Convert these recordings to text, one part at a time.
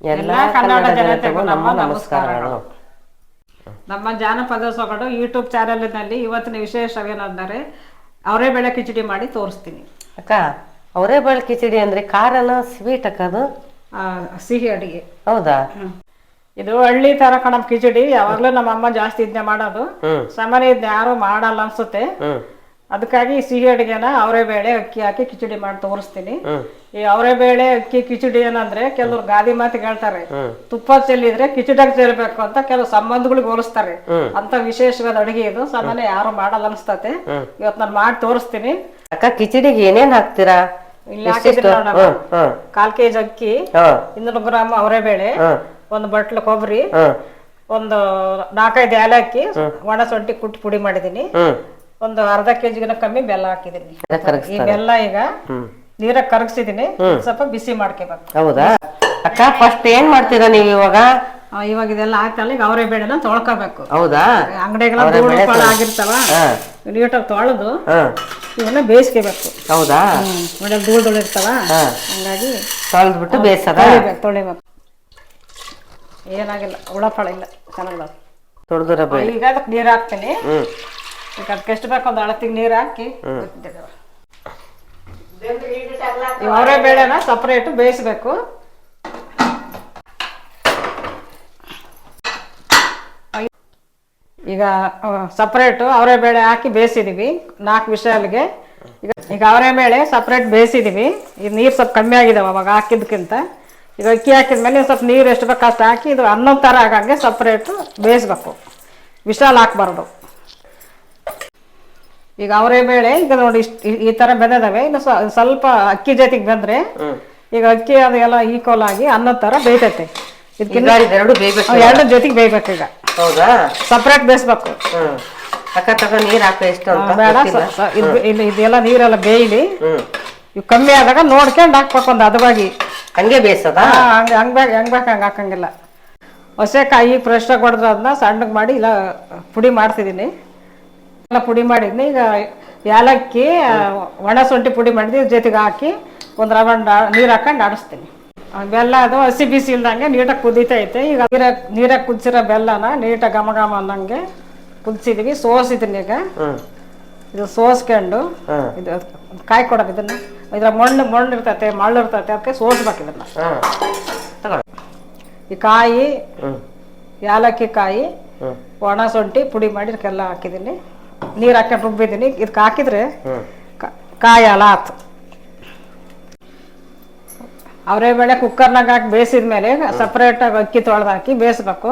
ಎಲ್ಲ ಕನ್ನಡ ಜನತೆಗೂ ನಮ್ಮ ನಮಸ್ಕಾರಗಳು. ನಮ್ಮ ಜಾನಪದ ಸೊಗಡು ಯೂಟ್ಯೂಬ್ ಚಾನೆಲ್ನಲ್ಲಿ ಇವತ್ತಿನ ವಿಶೇಷವೇನೆಂದರೆ ಅವರೇ ಬೆಳೆ ಕಿಚಡಿ ಮಾಡಿ ತೋರಿಸ್ತೀನಿ. ಅಕ್ಕ ಅವರೇ ಬೇಳೆ ಕಿಚಡಿ ಅಂದ್ರೆ ಖಾರನ ಸ್ವೀಟ್ ಅಕ್ಕ ಅದು? ಸಿಹಿ ಅಡಿಗೆ. ಹೌದಾ? ಇದು ಹಳ್ಳಿ ತರ ಕಣಮ್ ಕಿಚಡಿ ಯಾವಾಗ್ಲೂ ನಮ್ಮ ಅಮ್ಮ ಜಾಸ್ತಿ ಇದ್ನೆ ಮಾಡೋದು. ಸಾಮಾನ್ಯ ಇದ್ನ ಯಾರು ಮಾಡಲ್ಲ ಅನ್ಸುತ್ತೆ. ಅದಕ್ಕಾಗಿ ಸಿಹಿ ಅಡಿಗೆನ ಅವರೇ ಬೇಳೆ ಅಕ್ಕಿ ಹಾಕಿ ಕಿಚಡಿ ಮಾಡಿ ತೋರಿಸ್ತೀನಿ. ಈ ಅವರೇ ಬೇಳೆ ಅಕ್ಕಿ ಕಿಚಡಿ ಏನಂದ್ರೆ ಕೆಲವ್ರು ಗಾದಿ ಮಾತು ಹೇಳ್ತಾರೆ. ಹ್ಮ್. ತುಪ್ಪ ಚೆಲ್ಲಿದ್ರೆ ಕಿಚಡಿಗೆ ಚೆಲ್ಲಬೇಕು ಅಂತ ಕೆಲವು ಸಂಬಂಧಗಳಿಗೆ ಹೋಲಿಸ್ತಾರೆ. ಅಂತ ವಿಶೇಷವಾದ ಅಡುಗೆ ಇದು. ಸಾಮಾನ್ಯ ಯಾರು ಮಾಡಲ್ಲ ಅನ್ಸ್ತತೆ. ಇವತ್ತು ನಾನು ಮಾಡಿ ತೋರಿಸ್ತೀನಿ. ಅಕ್ಕ ಕಿಚಡಿಗೆ ಏನೇನ್ ಹಾಕ್ತೀರಾ? ಕಾಲ್ ಕೆಜಿ ಅಕ್ಕಿ ಇನ್ನೂರು ಗ್ರಾಮ್ ಅವರೇ ಬೇಳೆ ಒಂದು ಬಟ್ಲು ಕೊಬ್ಬರಿ ಒಂದು ನಾಲ್ಕೈದು ಏಲಕ್ಕಿ ಒಣ ಸೊಂಟಿ ಕುಟ್ಟು ಪುಡಿ ಮಾಡಿದ್ದೀನಿ. ಹ್ಮ್ ಒಂದು ಅರ್ಧ ಕೆಜಿಗಿನ ಕಮ್ಮಿ ಬೆಲ್ಲ ಹಾಕಿದೀನಿ ಈ ಬೆಲ್ಲ ಈಗ ನೀರ ಕರಗಿಸಿದೀನಿ ಸ್ವಲ್ಪ ಬಿಸಿ ಮಾಡ್ಕೋಬೇಕು. ಹೌದಾ? ಅಕ್ಕ ಫಸ್ಟ್ ಏನ್ ಮಾಡ್ತೀರಾ ನೀವು ಇವಾಗ? ಆ, ಇವಾಗ ಇದೆಲ್ಲ ಹಾಕ್ತಲ್ಲ ಈಗ ಅವರೇ ಬೇಳೆನ ತೊಳ್ಕೊಬೇಕು. ಹೌದಾ? ಅಂಗಡಿಗಳ ಅವರೇ ಧೂಳು ಬೇಳೆ ತೊಳ್- ಆಗಿರ್ತಾವ ಹಾ. ನೀಟಾಗಿ ತೊಳೆದು ಹಾ. ಇವನ್ನ ಬೇಯಿಸ್ಕೋಬೇಕು. ಹೌದಾ? ಒಳ್ಳೆ ಧೂಳು ಧೂಳು ಇರ್ತಾವ ಹಾ. ಹಂಗಾಗಿ ತೊಳೆದ್ಬಿಟ್ಟು ಬೇಯಿಸದ? ತೊಳಿಬೇಕು ತೊಳಿಬೇಕು. ಏನಾಗಿಲ್ಲ ಹುಳಪಳ ಇಲ್ಲ ಚೆನ್ನಾಗಿಲ್ಲ. ತೊಳೆದಿರ ಬೇಳೆ. ಈಗ ಅದಕ್ಕೆ ನೀರು ಹಾಕ್ತೀನಿ. ಹ್ಮ್. ಈಗ ಅದಕ್ಕೆ ಎಷ್ಟು ಬೇಕು ಒಂದು ಅಳತಿಗೆ ನೀರು ಹಾಕಿ ಈ ಅವರೇ ಬೇಳೆನ ಸಪ್ರೇಟ್ ಬೇಯಿಸ್ಬೇಕು. ಈಗ ಸಪ್ರೇಟು ಅವರೇ ಬೇಳೆ ಹಾಕಿ ಬೇಯಿಸಿದೀವಿ ನಾಲ್ಕು ವಿಷಯಲ್ಗೆ ಈಗ ಈಗ ಅವರೇ ಬೇಳೆ ಸಪ್ರೇಟ್ ಬೇಯಿಸಿದೀವಿ. ಈಗ ನೀರು ಸ್ವಲ್ಪ ಕಮ್ಮಿ ಆಗಿದಾವೆ ಅವಾಗ ಹಾಕಿದ್ಕಿಂತ. ಈಗ ಅಕ್ಕಿ ಹಾಕಿದ ಮೇಲೆ ಸ್ವಲ್ಪ ನೀರು ಎಷ್ಟು ಬೇಕು ಅಷ್ಟು ಹಾಕಿ ಇದು ಅನ್ನೊಂದು ಥರ ಆಗಂಗೆ ಸಪ್ರೇಟು ಬೇಯಿಸ್ಬೇಕು. ವಿಶಾಲ್ ಹಾಕ್ಬಾರ್ದು. ಈಗ ಅವರೇ ಬೇಳೆ ಈಗ ನೋಡಿ ಇಷ್ಟು ಈ ತರ ಬೆಂದಿದಾವೆ ಇನ್ನು ಸ್ವ- ಸ್ವಲ್ಪ ಅಕ್ಕಿ ಜೊತೆಗೆ ಬೆಂದ್ರೆ ಈಗ ಅಕ್ಕಿ ಅದೆಲ್ಲ ಈಕ್ವಲ್ ಆಗಿ ಅನ್ನದ ತರ ಬೇಯ್ತೈತೆ. ಇದೆರಡು ಬೇಯ್ಬೇಕು ಎರಡು ಜೊತೆಗೆ ಬೇಯ್ಬೇಕು ಈಗ. ಹೌದಾ? ಸಪ್ರೇಟ್ ಬೇಯಿಸ್ಬೇಕು. ಹ್ಮ್. ಅಕ್ಕ ತಗ ನೀರ್ ಹಾಕ ಎಷ್ಟು ಅಂತ ಬೇಡ ಗೊತ್ತಿಲ್ಲ. ಸ- ಸ- ಇದು ಇಲ್ಲಿ ಇದೆಲ್ಲ ನೀರೆಲ್ಲ ಬೇಯಲಿ. ಹ್ಮ್. ಇವು ಕಮ್ಮಿ ಆದಾಗ ನೋಡ್ಕೊಂಡು ಹಾಕ್ಬೇಕು ಒಂದು ಅದವಾಗಿ. ಹಂಗೆ ಬೇಯಿಸದ? ಹಾ ಹಂಗೆ ಹಂಗೆ ಬೇಕು ಹೆಂಗ್ ಬೇಕು ಹಂಗೆ ಹಾಕಂಗಿಲ್ಲ. ಹೊಸೆಕಾಯಿ ಆಗಿ ಹೊಡೆದ್ರೆ ಅದನ್ನ ಸಣ್ಣಗೆ ಮಾಡಿ ಇಲ್ಲ ಪುಡಿ ಮಾಡ್ತಿದ್ದೀನಿ. ಎಲ್ಲ ಪುಡಿ ಮಾಡಿದ್ನಿ. ಈಗ ಏಲಕ್ಕಿ ಒಣ ಶುಂಠಿ ಪುಡಿ ಮಾಡಿದ್ವಿ. ಜೊತೆಗೆ ಹಾಕಿ ಒಂದು ರವಂಡ್ ನೀರು ಹಾಕೊಂಡು ಆಡಿಸ್ತೀನಿ. ಬೆಲ್ಲ ಅದು ಹಸಿ ಬಿಸಿ ಇಲ್ದಂಗೆ ನೀಟಾಗಿ ಕುದೀತೈತೆ ಈಗ ನೀರಾಗ ನೀರಾಗ ಕುದಿಸಿರೋ ಬೆಲ್ಲನ ನೀಟಾಗಿ ಘಮ ಘಮ ಅನ್ನಂಗೆ ಕುದಿಸಿದ್ವಿ. ಸೋಸಿದ್ನಿ ಈಗ. ಇದು ಸೋಸ್ಕೊಂಡು ಇದು ಕಾಯಿ ಕೊಡೋದು ಇದನ್ನ. ಇದ್ರ ಮಣ್ಣು ಮಣ್ಣು ಇರ್ತೈತೆ ಮಳ್ಳು ಇರ್ತೈತೆ ಅದಕ್ಕೆ ಸೋಸ್ಬೇಕು ಇದನ್ನ. ಈ ಕಾಯಿ ಏಲಕ್ಕಿ ಕಾಯಿ ಒಣ ಶುಂಠಿ ಪುಡಿ ಮಾಡಿ ಇದಕ್ಕೆಲ್ಲ ಹಾಕಿದ್ದೀನಿ. ನೀರು ಹಾಕೊಂಡು ರುಬ್ಬಿದ್ದೀನಿ ಇದಕ್ಕೆ ಹಾಕಿದ್ರೆ ಕಾಯಿ ಆತು. ಅವರೇ ಬೇಳೆ ಕುಕ್ಕರ್ನಾಗ ಹಾಕಿ ಬೇಯಿಸಿದ ಮೇಲೆ ಸಪ್ರೇಟ್ ಆಗಿ ಅಕ್ಕಿ ತೊಳೆದು ಹಾಕಿ ಬೇಯಿಸ್ಬೇಕು.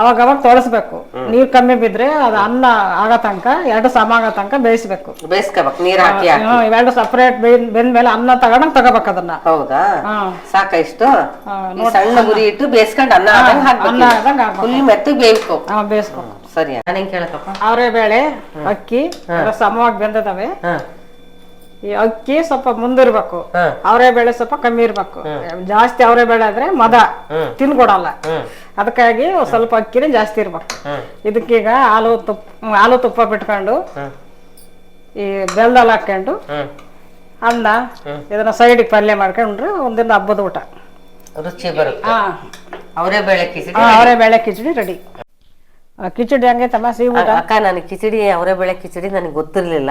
ಅವಾಗ ಅವಾಗ ತೊಳಸ್ಬೇಕು. ನೀರು ಕಮ್ಮಿ ಬಿದ್ರೆ ಅದು ಅನ್ನ ಆಗೋ ತನಕ ಎರಡು ಸಮ ಆಗೋ ತನಕ ಬೇಯಿಸ್ಬೇಕು. ಬೇಯಿಸ್ಕೋಬೇಕು ನೀರ್ ಹಾಕಿ ಇವೆರಡು ಸಪ್ರೇಟ್ ಬೆಂದ ಮೇಲೆ ಅನ್ನ ತಗೊಂಡ್ ತಗೋಬೇಕು ಅದನ್ನ. ಹೌದಾ? ಸಾಕ ಇಷ್ಟು? ಸಣ್ಣ ಗುರಿ ಇಟ್ಟು ಬೇಯಿಸ್ಕೊಂಡು ಅನ್ನ ಅನ್ನ. ಫುಲ್ ಮೆತ್ತಗ್ ಬೇಯ್ಬೇಕು. ಬೇಯಿಸ್ಬೇಕು. ಸರಿ ನಾನು ಹೆಂಗ್ ಕೇಳಕಪ್ಪ ಅವರೇ ಬೇಳೆ ಅಕ್ಕಿ ಎಲ್ಲ ಸಮವಾಗಿ ಬೆಂದದವೆ. ಹಾ ಈ ಅಕ್ಕಿ ಸ್ವಲ್ಪ ಮುಂದಿರ್ಬೇಕು. ಅವರೇ ಬೇಳೆ ಸ್ವಲ್ಪ ಕಮ್ಮಿ ಇರ್ಬೇಕು. ಜಾಸ್ತಿ ಅವರೇ ಬೇಳೆ ಆದ್ರೆ ಮದ. ತಿನ್ಕೊಡಲ್ಲ. ಅದಕ್ಕಾಗಿ ಸ್ವಲ್ಪ ಅಕ್ಕಿನೇ ಜಾಸ್ತಿ ಇರ್ಬೇಕು. ಇದಕ್ಕೀಗ ಹಾಲು ತುಪ್ಪ ಹಾಲು ತುಪ್ಪ ಬಿಟ್ಕೊಂಡು ಈ ಬೆಲ್ದಲ್ಲಿ ಹಾಕೊಂಡು ಅನ್ನ ಇದನ್ನ ಸೈಡಿಗೆ ಪಲ್ಯ ಮಾಡ್ಕೊಂಡ್ರೆ ಒಂದಿನ ಹಬ್ಬದ ಊಟ. ರುಚಿ ಬರುತ್ತೆ. ಅವರೇ ಬೇಳೆ ಕಿಚಡಿ ಅವರೇ ಬೇಳೆ ಕಿಚಡಿ ರೆಡಿ ಕಿಚಡಿ ಹಂಗೆ ಸಿಹಿ ಊಟ? ಅಕ್ಕ ನನಗೆ ಕಿಚಡಿ ಅವರೇ ಬೆಳೆ ಕಿಚಡಿ ನನಗೆ ಗೊತ್ತಿರಲಿಲ್ಲ.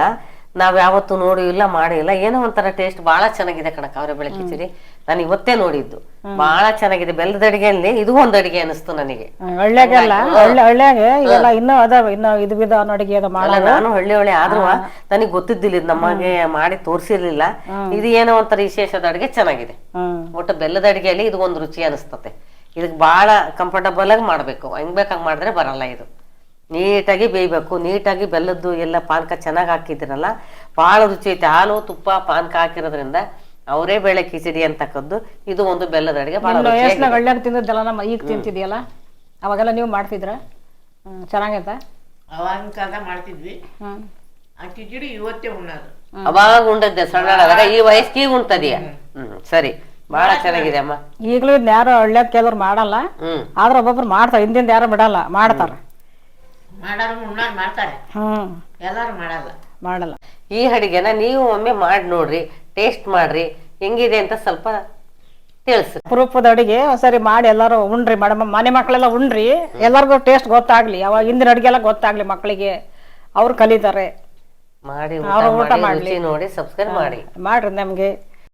ನಾವ್ ಯಾವತ್ತೂ ನೋಡಿ ಇಲ್ಲ ಮಾಡಿಲ್ಲ ಏನೋ ಒಂಥರ ಟೇಸ್ಟ್ ಬಹಳ ಚೆನ್ನಾಗಿದೆ ಕಣಕ್ಕ ಅವರೇ ಬೆಳೆ ಕಿಚಡಿ. ನಾನು ಇವತ್ತೇ ನೋಡಿದ್ದು. ಬಹಳ ಚೆನ್ನಾಗಿದೆ. ಬೆಲ್ಲದ ಅಡಿಗೆಯಲ್ಲಿ ಇದು ಒಂದ್ ಅಡಿಗೆ ಅನಿಸ್ತು ನನಗೆ. ಇವೆಲ್ಲ ಇನ್ನೂ ಅದಾವ ಇನ್ನೂ ಇದು ವಿಧ ಅಡಿಗೆ ಅದು ಅಲ್ಲ ನಾನು ಹಳ್ಳಿ ಹಳ್ಳಿ ಆದ್ರೂ ನನಗೆ ಗೊತ್ತಿದ್ದಿಲ್ಲ ಇದು ನಮಗೆ ಮಾಡಿ ತೋರಿಸಿರ್ಲಿಲ್ಲ. ಇದು ಏನೋ ಒಂಥರ ವಿಶೇಷದ ಅಡಿಗೆ ಚೆನ್ನಾಗಿದೆ. ಹ್ಮ್. ಒಟ್ಟು ಬೆಲ್ಲದ ಅಡಿಗೆಯಲ್ಲಿ ಇದು ಒಂದು ರುಚಿ ಅನಿಸ್ತತೆ. ಇದಕ್ಕೆ ಭಾಳ ಕಂಫರ್ಟಬಲ್ ಆಗಿ ಹೆಂಗೆ ಹೆಂಗ್ ಬೇಕಾಗ್ ಮಾಡಿದ್ರೆ ಬರಲ್ಲ ಇದು. ನೀಟಾಗಿ ಬೇಯಬೇಕು. ನೀಟಾಗಿ ಬೆಲ್ಲದ್ದು ಎಲ್ಲ ಪಾನಕ ಚೆನ್ನಾಗಿ ಹಾಕಿದ್ರಲ್ಲ ಭಾಳ ರುಚಿ ಐತೆ. ಹಾಲು ತುಪ್ಪ ಪಾನಕ ಹಾಕಿರೋದ್ರಿಂದ ಅವರೇ ಬೇಳೆ ಕಿಚಡಿ ಅಂತಕ್ಕದ್ದು ಇದು ಒಂದು ಬೆಲ್ಲದ ಅಡಿಗೆ ಒಳ್ಳೆ ತಿಂದಿದ್ದಲ್ಲ ನಮ್ಮ ಈಗ ತಿಂತಿದ್ಯಲ್ಲ? ಅವಾಗೆಲ್ಲ ನೀವು ಮಾಡ್ತಿದ್ರ? ಚೆನ್ನಾಗೈತ? ಅವಾಗಿನ ಮಾಡ್ತಿದ್ವಿ. ಆ ಕಿಚಡಿ ಇವತ್ತೇ ಉಣ್ಣೋದು. ಅವಾಗ ಉಂಡದ್ದೆ ಸಣ್ಣ ಈ ವಯಸ್ಸಿಗೆ ಉಣ್ತದೀಯ? ಹ್ಮ್ ಸರಿ. ಬಹಳ ಚೆನ್ನಾಗಿದೆ ಅಮ್ಮ. ಈಗಲೂ ಇದನ್ನ ಯಾರು ಹಳ್ಳ್ಯಾಗ ಕೆಲವ್ರು ಮಾಡಲ್ಲ. ಹ್ಮ್. ಆದ್ರೆ ಒಬ್ಬೊಬ್ರು ಮಾಡ್ತಾರೆ ಹಿಂದಿಂದ ಯಾರು ಬಿಡಲ್ಲ ಮಾಡ್ತಾರ. ಮಾಡೋರು ಉಣ್ಣೋರು ಮಾಡ್ತಾರೆ. ಹ್ಮ್. ಎಲ್ಲರೂ ಮಾಡಲ್ಲ. ಮಾಡಲ್ಲ. ಈ ಅಡಿಗೆನ ನೀವು ಒಮ್ಮೆ ಮಾಡಿ ನೋಡ್ರಿ ಟೇಸ್ಟ್ ಮಾಡ್ರಿ ಹೆಂಗಿದೆ ಅಂತ ಸ್ವಲ್ಪ ತಿಳಿಸಿ. ಅಪರೂಪದ ಅಡಿಗೆ ಒಂದ್ಸರಿ ಮಾಡಿ ಎಲ್ಲರೂ ಉಣ್ರಿ ಮೇಡಮ್ ಮನೆ ಮಕ್ಕಳೆಲ್ಲ ಉಣ್ರಿ ಎಲ್ಲರಿಗೂ ಟೇಸ್ಟ್ ಗೊತ್ತಾಗ್ಲಿ. ಅವಾಗ ಹಿಂದಿನ ಅಡಿಗೆ ಎಲ್ಲ ಗೊತ್ತಾಗ್ಲಿ ಮಕ್ಕಳಿಗೆ ಅವ್ರು ಕಲಿತಾರೆ. ಮಾಡಿ ಅವ್ರು ಊಟ ಊಟ ಮಾಡಿ ಮಾಡ್ಲಿ. ರುಚಿ ನೋಡಿ ಸಬ್ಸ್ಕ್ರೈಬ್ ಮಾಡಿ. ಮಾಡ್ರಿ ನಮಗೆ.